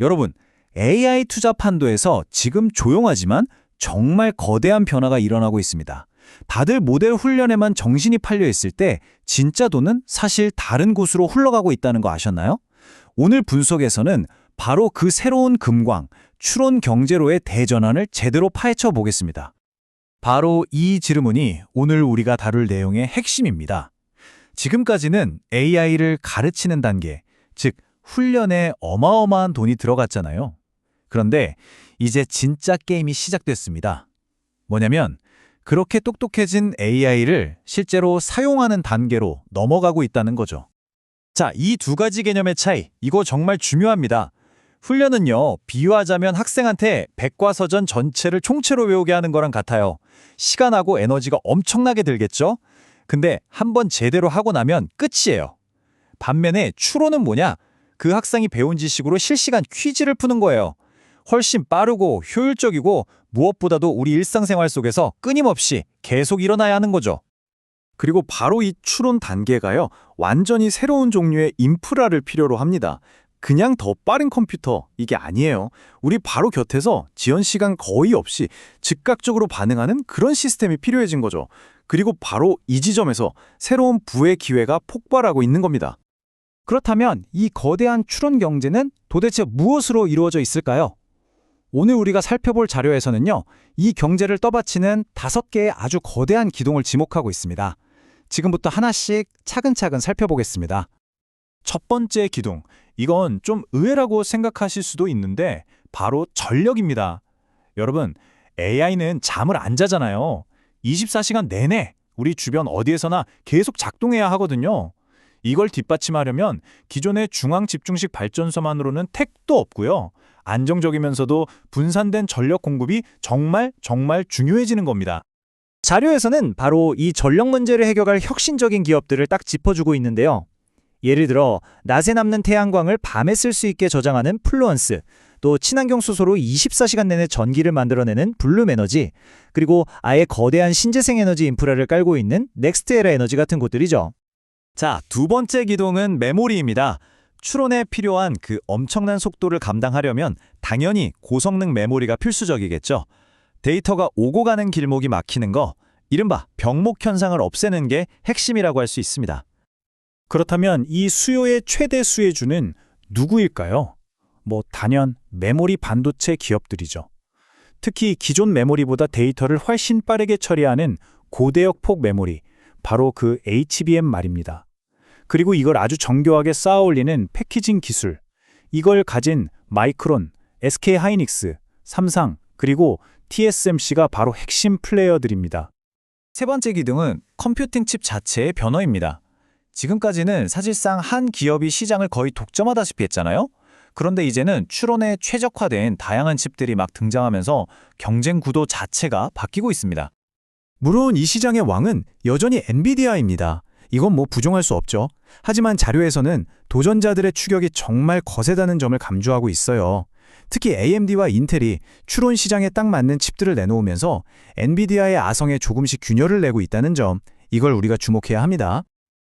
여러분, AI 투자 판도에서 지금 조용하지만 정말 거대한 변화가 일어나고 있습니다. 다들 모델 훈련에만 정신이 팔려 있을 때 진짜 돈은 사실 다른 곳으로 흘러가고 있다는 거 아셨나요? 오늘 분석에서는 바로 그 새로운 금광, 추론 경제로의 대전환을 제대로 파헤쳐 보겠습니다. 바로 이 질문이 오늘 우리가 다룰 내용의 핵심입니다. 지금까지는 AI를 가르치는 단계, 즉 훈련에 어마어마한 돈이 들어갔잖아요. 그런데 이제 진짜 게임이 시작됐습니다. 뭐냐면 그렇게 똑똑해진 AI를 실제로 사용하는 단계로 넘어가고 있다는 거죠. 자, 이 두 가지 개념의 차이, 이거 정말 중요합니다. 훈련은요, 비유하자면 학생한테 백과사전 전체를 총체로 외우게 하는 거랑 같아요. 시간하고 에너지가 엄청나게 들겠죠? 근데 한번 제대로 하고 나면 끝이에요. 반면에 추론은 뭐냐? 그 학생이 배운 지식으로 실시간 퀴즈를 푸는 거예요. 훨씬 빠르고 효율적이고 무엇보다도 우리 일상생활 속에서 끊임없이 계속 일어나야 하는 거죠. 그리고 바로 이 추론 단계가요, 완전히 새로운 종류의 인프라를 필요로 합니다. 그냥 더 빠른 컴퓨터, 이게 아니에요. 우리 바로 곁에서 지연 시간 거의 없이 즉각적으로 반응하는 그런 시스템이 필요해진 거죠. 그리고 바로 이 지점에서 새로운 부의 기회가 폭발하고 있는 겁니다. 그렇다면 이 거대한 추론 경제는 도대체 무엇으로 이루어져 있을까요? 오늘 우리가 살펴볼 자료에서는요, 이 경제를 떠받치는 다섯 개의 아주 거대한 기둥을 지목하고 있습니다. 지금부터 하나씩 차근차근 살펴보겠습니다. 첫 번째 기둥, 이건 좀 의외라고 생각하실 수도 있는데 바로 전력입니다. 여러분, AI는 잠을 안 자잖아요. 24시간 내내 우리 주변 어디에서나 계속 작동해야 하거든요. 이걸 뒷받침하려면 기존의 중앙 집중식 발전소만으로는 택도 없고요. 안정적이면서도 분산된 전력 공급이 정말 정말 중요해지는 겁니다. 자료에서는 바로 이 전력 문제를 해결할 혁신적인 기업들을 딱 짚어주고 있는데요. 예를 들어 낮에 남는 태양광을 밤에 쓸 수 있게 저장하는 플루언스, 또 친환경 수소로 24시간 내내 전기를 만들어내는 블룸 에너지, 그리고 아예 거대한 신재생 에너지 인프라를 깔고 있는 넥스트에라 에너지 같은 곳들이죠. 자, 두 번째 기동은 메모리입니다. 추론에 필요한 그 엄청난 속도를 감당하려면 당연히 고성능 메모리가 필수적이겠죠. 데이터가 오고 가는 길목이 막히는 거, 이른바 병목 현상을 없애는 게 핵심이라고 할 수 있습니다. 그렇다면 이 수요의 최대 수혜주는 누구일까요? 뭐 단연 메모리 반도체 기업들이죠. 특히 기존 메모리보다 데이터를 훨씬 빠르게 처리하는 고대역 폭 메모리, 바로 그 HBM 말입니다. 그리고 이걸 아주 정교하게 쌓아 올리는 패키징 기술. 이걸 가진 마이크론, SK 하이닉스, 삼상, 그리고 TSMC가 바로 핵심 플레이어들입니다. 세 번째 기둥은 컴퓨팅 칩 자체의 변화입니다. 지금까지는 사실상 한 기업이 시장을 거의 독점하다시피 했잖아요. 그런데 이제는 추론에 최적화된 다양한 칩들이 막 등장하면서 경쟁 구도 자체가 바뀌고 있습니다. 물론 이 시장의 왕은 여전히 엔비디아입니다. 이건 뭐 부정할 수 없죠. 하지만 자료에서는 도전자들의 추격이 정말 거세다는 점을 강조하고 있어요. 특히 AMD와 인텔이 추론 시장에 딱 맞는 칩들을 내놓으면서 엔비디아의 아성에 조금씩 균열을 내고 있다는 점, 이걸 우리가 주목해야 합니다.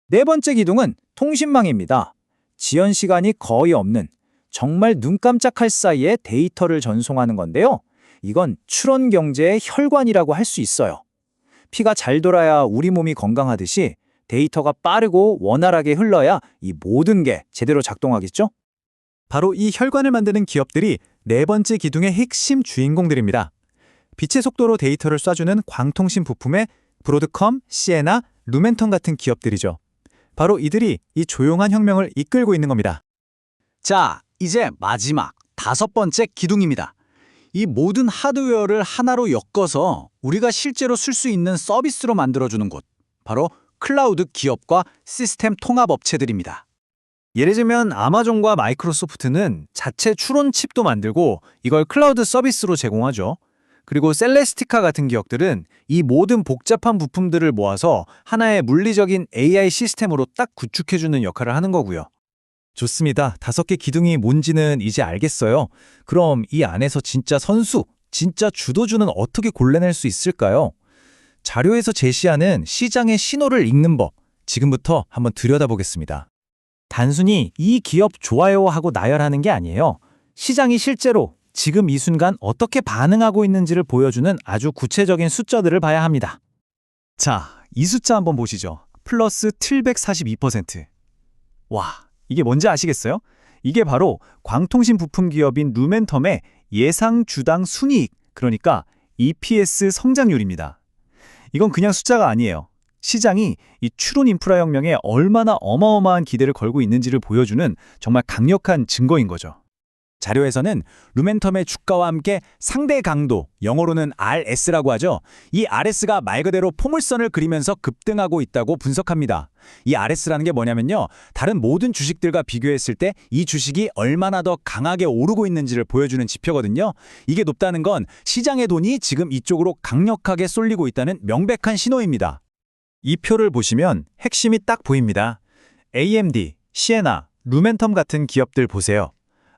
네 번째 기둥은 통신망입니다. 지연 시간이 거의 없는 정말 눈 깜짝할 사이에 데이터를 전송하는 건데요. 이건 추론 경제의 혈관이라고 할 수 있어요. 피가 잘 돌아야 우리 몸이 건강하듯이 데이터가 빠르고 원활하게 흘러야 이 모든 게 제대로 작동하겠죠? 바로 이 혈관을 만드는 기업들이 네 번째 기둥의 핵심 주인공들입니다. 빛의 속도로 데이터를 쏴주는 광통신 부품의 브로드컴, 시에나, 루멘턴 같은 기업들이죠. 바로 이들이 이 조용한 혁명을 이끌고 있는 겁니다. 자, 이제 마지막 다섯 번째 기둥입니다. 이 모든 하드웨어를 하나로 엮어서 우리가 실제로 쓸 수 있는 서비스로 만들어주는 곳. 바로 클라우드 기업과 시스템 통합 업체들입니다. 예를 들면 아마존과 마이크로소프트는 자체 추론 칩도 만들고 이걸 클라우드 서비스로 제공하죠. 그리고 셀레스티카 같은 기업들은 이 모든 복잡한 부품들을 모아서 하나의 물리적인 AI 시스템으로 딱 구축해주는 역할을 하는 거고요. 좋습니다. 다섯 개 기둥이 뭔지는 이제 알겠어요. 그럼 이 안에서 진짜 선수, 진짜 주도주는 어떻게 골라낼 수 있을까요? 자료에서 제시하는 시장의 신호를 읽는 법, 지금부터 한번 들여다보겠습니다. 단순히 이 기업 좋아요 하고 나열하는 게 아니에요. 시장이 실제로 지금 이 순간 어떻게 반응하고 있는지를 보여주는 아주 구체적인 숫자들을 봐야 합니다. 자, 이 숫자 한번 보시죠. 플러스 742%. 와, 이게 뭔지 아시겠어요? 이게 바로 광통신 부품 기업인 루멘텀의 예상 주당 순이익, 그러니까 EPS 성장률입니다. 이건 그냥 숫자가 아니에요. 시장이 이 추론 인프라 혁명에 얼마나 어마어마한 기대를 걸고 있는지를 보여주는 정말 강력한 증거인 거죠. 자료에서는 루멘텀의 주가와 함께 상대 강도, 영어로는 RS라고 하죠. 이 RS가 말 그대로 포물선을 그리면서 급등하고 있다고 분석합니다. 이 RS라는 게 뭐냐면요. 다른 모든 주식들과 비교했을 때 이 주식이 얼마나 더 강하게 오르고 있는지를 보여주는 지표거든요. 이게 높다는 건 시장의 돈이 지금 이쪽으로 강력하게 쏠리고 있다는 명백한 신호입니다. 이 표를 보시면 핵심이 딱 보입니다. AMD, 시에나, 루멘텀 같은 기업들 보세요.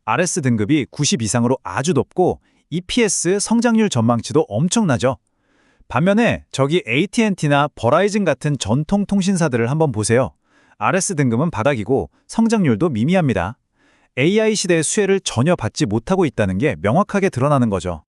RS 등급이 90 이상으로 아주 높고 EPS 성장률 전망치도 엄청나죠. 반면에 저기 AT&T나 버라이즌 같은 전통 통신사들을 한번 보세요. RS 등급은 바닥이고 성장률도 미미합니다. AI 시대의 수혜를 전혀 받지 못하고 있다는 게 명확하게 드러나는 거죠.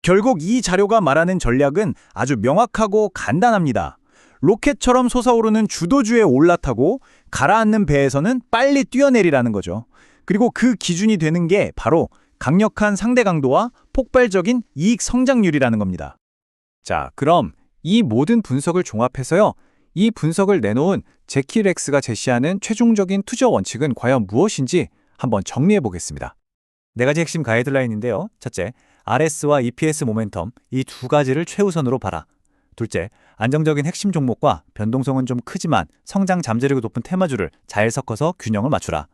결국 이 자료가 말하는 전략은 아주 명확하고 간단합니다. 로켓처럼 솟아오르는 주도주에 올라타고 가라앉는 배에서는 빨리 뛰어내리라는 거죠. 그리고 그 기준이 되는 게 바로 강력한 상대 강도와 폭발적인 이익 성장률이라는 겁니다. 자, 그럼 이 모든 분석을 종합해서요. 이 분석을 내놓은 제키 렉스가 제시하는 최종적인 투자 원칙은 과연 무엇인지 한번 정리해 보겠습니다. 네 가지 핵심 가이드라인인데요. 첫째, RS와 EPS 모멘텀 이 두 가지를 최우선으로 봐라. 둘째, 안정적인 핵심 종목과 변동성은 좀 크지만 성장 잠재력이 높은 테마주를 잘 섞어서 균형을 맞추라.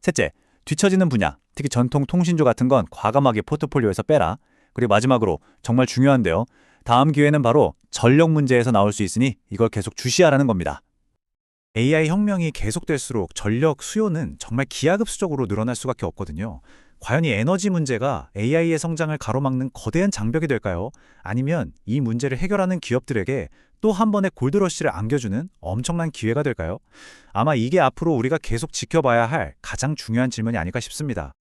셋째, 뒤처지는 분야, 특히 전통 통신주 같은 건 과감하게 포트폴리오에서 빼라. 그리고 마지막으로 정말 중요한데요. 다음 기회는 바로 전력 문제에서 나올 수 있으니 이걸 계속 주시하라는 겁니다. AI 혁명이 계속될수록 전력 수요는 정말 기하급수적으로 늘어날 수밖에 없거든요. 과연 이 에너지 문제가 AI의 성장을 가로막는 거대한 장벽이 될까요? 아니면 이 문제를 해결하는 기업들에게 또 한 번의 골드러시를 안겨주는 엄청난 기회가 될까요? 아마 이게 앞으로 우리가 계속 지켜봐야 할 가장 중요한 질문이 아닐까 싶습니다.